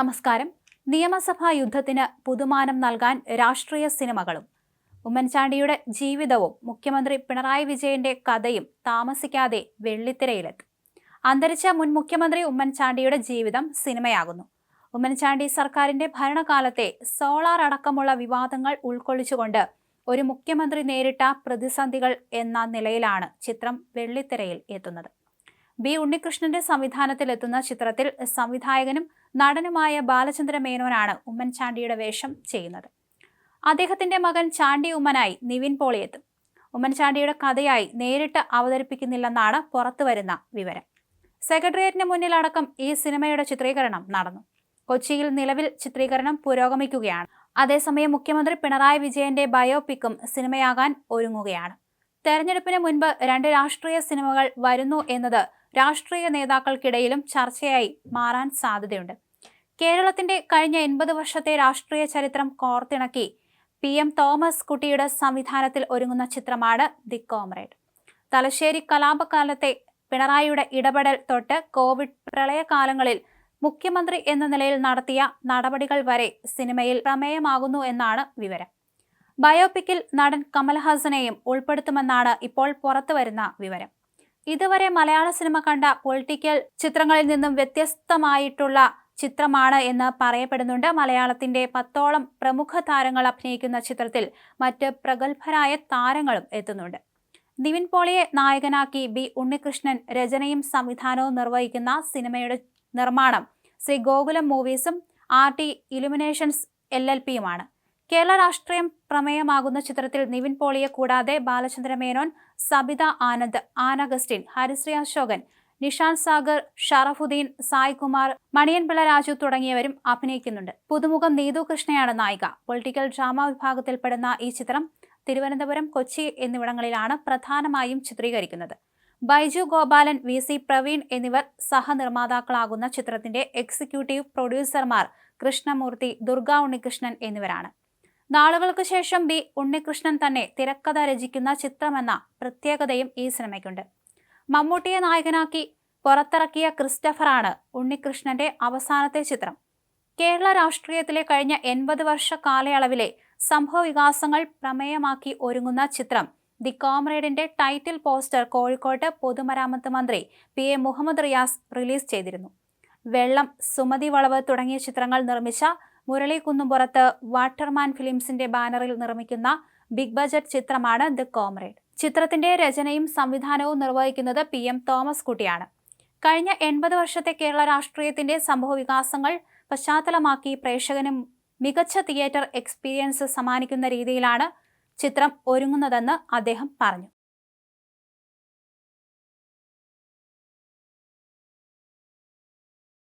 നമസ്കാരം. നിയമസഭാ യുദ്ധത്തിന് പുതുമാനം നൽകാൻ രാഷ്ട്രീയ സിനിമകളും ഉമ്മൻചാണ്ടിയുടെ ജീവിതവും മുഖ്യമന്ത്രി പിണറായി വിജയന്റെ കഥയും താമസിക്കാതെ വെള്ളിത്തിരയിലെത്തും. അന്തരിച്ച മുൻ മുഖ്യമന്ത്രി ഉമ്മൻചാണ്ടിയുടെ ജീവിതം സിനിമയാകുന്നു. ഉമ്മൻചാണ്ടി സർക്കാരിന്റെ ഭരണകാലത്തെ സോളാർ അടക്കമുള്ള വിവാദങ്ങൾ ഉൾക്കൊള്ളിച്ചുകൊണ്ട് ഒരു മുഖ്യമന്ത്രി നേരിട്ട പ്രതിസന്ധികൾ എന്ന നിലയിലാണ് ചിത്രം വെള്ളിത്തിരയിൽ എത്തുന്നത്. ബി ഉണ്ണികൃഷ്ണന്റെ സംവിധാനത്തിലെത്തുന്ന ചിത്രത്തിൽ സംവിധായകനും നടനുമായ ബാലചന്ദ്ര മേനോനാണ് ഉമ്മൻചാണ്ടിയുടെ വേഷം ചെയ്യുന്നത്. അദ്ദേഹത്തിന്റെ മകൻ ചാണ്ടി ഉമ്മനായി നിവിൻ പോളി എത്തും ഉമ്മൻചാണ്ടിയുടെ കഥയായി നേരിട്ട് അവതരിപ്പിക്കുന്നില്ലെന്നാണ് പുറത്തുവരുന്ന വിവരം. സെക്രട്ടേറിയറ്റിന് മുന്നിലടക്കം ഈ സിനിമയുടെ ചിത്രീകരണം നടന്നു. കൊച്ചിയിൽ നിലവിൽ ചിത്രീകരണം പുരോഗമിക്കുകയാണ്. അതേസമയം മുഖ്യമന്ത്രി പിണറായി വിജയന്റെ ബയോപിക്കും സിനിമയാകാൻ ഒരുങ്ങുകയാണ്. തെരഞ്ഞെടുപ്പിന് മുൻപ് രണ്ട് രാഷ്ട്രീയ സിനിമകൾ വരുന്നു എന്നത് രാഷ്ട്രീയ നേതാക്കൾക്കിടയിലും ചർച്ചയായി മാറാൻ സാധ്യതയുണ്ട്. കേരളത്തിന്റെ കഴിഞ്ഞ എൺപത് വർഷത്തെ രാഷ്ട്രീയ ചരിത്രം കോർത്തിണക്കി പി എം തോമസ് കുട്ടിയുടെ സംവിധാനത്തിൽ ഒരുങ്ങുന്ന ചിത്രമാണ് ദി കോമ്രേഡ് തലശ്ശേരി കലാപകാലത്തെ പിണറായിയുടെ ഇടപെടൽ തൊട്ട് കോവിഡ് പ്രളയകാലങ്ങളിൽ മുഖ്യമന്ത്രി എന്ന നിലയിൽ നടത്തിയ നടപടികൾ വരെ സിനിമയിൽ പ്രമേയമാകുന്നു എന്നാണ് വിവരം. ബയോപിക്കിൽ നടൻ കമൽഹാസനെയും ഉൾപ്പെടുത്തുമെന്നാണ് ഇപ്പോൾ പുറത്തുവരുന്ന വിവരം. ഇതുവരെ മലയാള സിനിമ കണ്ട പൊളിറ്റിക്കൽ ചിത്രങ്ങളിൽ നിന്നും വ്യത്യസ്തമായിട്ടുള്ള ചിത്രമാണ് എന്ന് പറയപ്പെടുന്നുണ്ട്. മലയാളത്തിന്റെ പത്തോളം പ്രമുഖ താരങ്ങൾ അഭിനയിക്കുന്ന ചിത്രത്തിൽ മറ്റ് പ്രഗത്ഭരായ താരങ്ങളും എത്തുന്നുണ്ട്. നിവിൻ പോളിയെ നായകനാക്കി ബി ഉണ്ണികൃഷ്ണൻ രചനയും സംവിധാനവും നിർവഹിക്കുന്ന സിനിമയുടെ നിർമ്മാണം Sree Gokulam മൂവീസും R T Illuminations L L പിയുമാണ്. Kerala രാഷ്ട്രീയം പ്രമേയമാകുന്ന ചിത്രത്തിൽ നിവിൻ പോളിയെ കൂടാതെ ബാലചന്ദ്ര മേനോൻ സബിത ആനന്ദ് ആന അഗസ്റ്റിൻ ഹരിശ്രീ അശോകൻ നിഷാൻ സാഗർ ഷറഫുദ്ദീൻ സായ് കുമാർ മണിയൻപിള്ള രാജു തുടങ്ങിയവരും അഭിനയിക്കുന്നുണ്ട്. പുതുമുഖം നീതു കൃഷ്ണയാണ് നായിക. പൊളിറ്റിക്കൽ ഡ്രാമ വിഭാഗത്തിൽപ്പെടുന്ന ഈ ചിത്രം തിരുവനന്തപുരം കൊച്ചി എന്നിവിടങ്ങളിലാണ് പ്രധാനമായും ചിത്രീകരിക്കുന്നത്. ബൈജു ഗോപാലൻ വി സി പ്രവീൺ എന്നിവർ സഹനിർമ്മാതാക്കളാകുന്ന ചിത്രത്തിന്റെ എക്സിക്യൂട്ടീവ് പ്രൊഡ്യൂസർമാർ കൃഷ്ണമൂർത്തി ദുർഗ ഉണ്ണികൃഷ്ണൻ എന്നിവരാണ്. നാളുകൾക്ക് ശേഷം ബി ഉണ്ണികൃഷ്ണൻ തന്നെ തിരക്കഥ രചിക്കുന്ന ചിത്രമെന്ന പ്രത്യേകതയും ഈ സിനിമയ്ക്കുണ്ട്. മമ്മൂട്ടിയെ നായകനാക്കി പുറത്തിറക്കിയ ക്രിസ്റ്റഫറാണ് ഉണ്ണികൃഷ്ണന്റെ അവസാനത്തെ ചിത്രം. കേരള രാഷ്ട്രീയത്തിലെ കഴിഞ്ഞ എൺപത് വർഷ കാലയളവിലെ സംഭവ വികാസങ്ങൾ പ്രമേയമാക്കി ഒരുങ്ങുന്ന ചിത്രം ദി കോമ്രേഡിന്റെ ടൈറ്റിൽ പോസ്റ്റർ കോഴിക്കോട്ട് പൊതുമരാമത്ത് മന്ത്രി P A Muhammad Riyas release ചെയ്തിരുന്നു. വെള്ളം സുമതി വളവ് തുടങ്ങിയ ചിത്രങ്ങൾ നിർമ്മിച്ച മുരളി കുന്നുംപുറത്ത് വാട്ടർമാൻ ഫിലിംസിന്റെ ബാനറിൽ നിർമ്മിക്കുന്ന ബിഗ് ബജറ്റ് ചിത്രമാണ് ദി കോമ്രേഡ് ചിത്രത്തിന്റെ രചനയും സംവിധാനവും നിർവഹിക്കുന്നത് പി എം തോമസ് കുട്ടിയാണ്. കഴിഞ്ഞ എൺപത് വർഷത്തെ കേരള രാഷ്ട്രീയത്തിന്റെ സംഭവ വികാസങ്ങൾ പശ്ചാത്തലമാക്കി പ്രേക്ഷകനും മികച്ച തിയേറ്റർ എക്സ്പീരിയൻസ് സമ്മാനിക്കുന്ന രീതിയിലാണ് ചിത്രം ഒരുങ്ങുന്നതെന്ന് അദ്ദേഹം പറഞ്ഞു.